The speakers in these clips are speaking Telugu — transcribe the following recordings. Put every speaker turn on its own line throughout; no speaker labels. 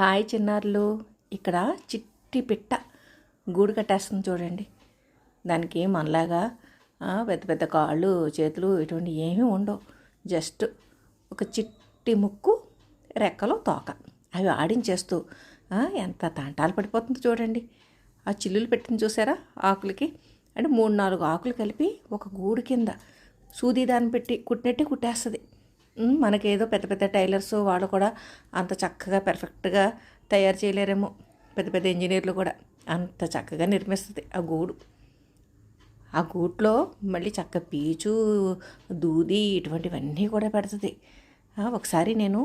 హాయ్ చిన్నారులు. ఇక్కడ చిట్టి పిట్ట గూడు కట్టేస్తుంది చూడండి. దానికి మనలాగా పెద్ద పెద్ద కాళ్ళు చేతులు ఇటువంటి ఏమీ ఉండవు. జస్ట్ ఒక చిట్టి ముక్కు రెక్కలు తోక. అవి ఆడించేస్తూ ఎంత తంటాలు పడిపోతుంది చూడండి. ఆ చిల్లులు పెట్టింది చూసారా ఆకులకి? అంటే మూడు నాలుగు ఆకులు కలిపి ఒక గూడు కింద సూది దాన్ని పెట్టి కుట్టినట్టే కుట్టేస్తుంది. మనకేదో పెద్ద పెద్ద టైలర్స్ వాళ్ళు కూడా అంత చక్కగా పెర్ఫెక్ట్గా తయారు చేయలేరేమో. పెద్ద పెద్ద ఇంజనీర్లు కూడా అంత చక్కగా నిర్మిస్తుంది ఆ గూడు. ఆ గూట్లో మళ్ళీ చక్క పీచు దూది ఇటువంటివన్నీ కూడా పెడుతుంది. ఒకసారి నేను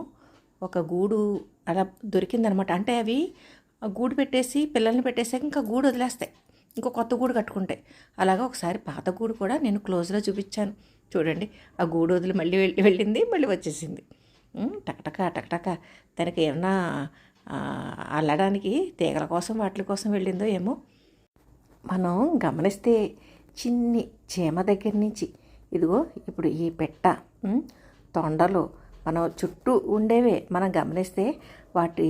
ఒక గూడు అలా దొరికిందనమాట. అంటే అవి ఆ గూడు పెట్టేసి పిల్లల్ని పెట్టేసాక ఇంకా గూడు వదిలేస్తాయి. ఇంకో కొత్త గూడు కట్టుకుంటాయి. అలాగా ఒకసారి పాత గూడు కూడా నేను క్లోజ్లో చూపించాను. చూడండి ఆ గూడు వదిలి మళ్ళీ వెళ్ళి వెళ్ళింది మళ్ళీ వచ్చేసింది. టకటక టకటక తనకి ఏమన్నా అల్లడానికి తీగల కోసం వాటి కోసం వెళ్ళిందో ఏమో. మనం గమనిస్తే చిన్ని చీమ దగ్గర నుంచి ఇదిగో ఇప్పుడు ఈ పెట్ట తొండలు మనం చుట్టూ ఉండేవే. మనం గమనిస్తే వాటి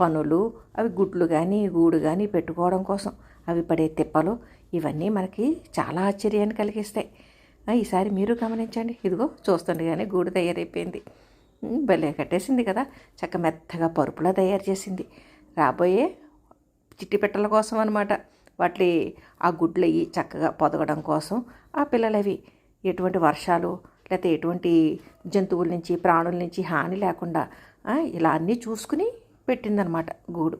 పనులు అవి గుడ్లు కానీ గూడు కానీ పెట్టుకోవడం కోసం అవి పడే తిప్పలు ఇవన్నీ మనకి చాలా ఆశ్చర్యాన్ని కలిగిస్తాయి. ఈసారి మీరు గమనించండి. ఇదిగో చూస్తుండగానే గూడు తయారైపోయింది. భలే కట్టేసింది కదా. చక్క మెత్తగా పరుపులా తయారు చేసింది. రాబోయే చిట్టి పిట్టల కోసం అనమాట వాటి ఆ గుడ్లు అవి చక్కగా పొదగడం కోసం ఆ పిల్లలవి ఎటువంటి వర్షాలు లేకపోతే ఎటువంటి జంతువుల నుంచి ప్రాణుల నుంచి హాని లేకుండా ఇలా అన్నీ చూసుకుని పెట్టిందనమాట గూడు.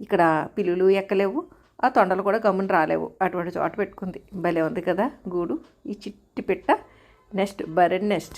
ఇక్కడ పిల్లులు ఎక్కలేవు. ఆ తొండలు కూడా గమ్మున రాలేవు. అటువంటి చోట పెట్టుకుంది. భలే ఉంది కదా గూడు. ఈ చిట్టి పిట్ట. Next బరెడ్ next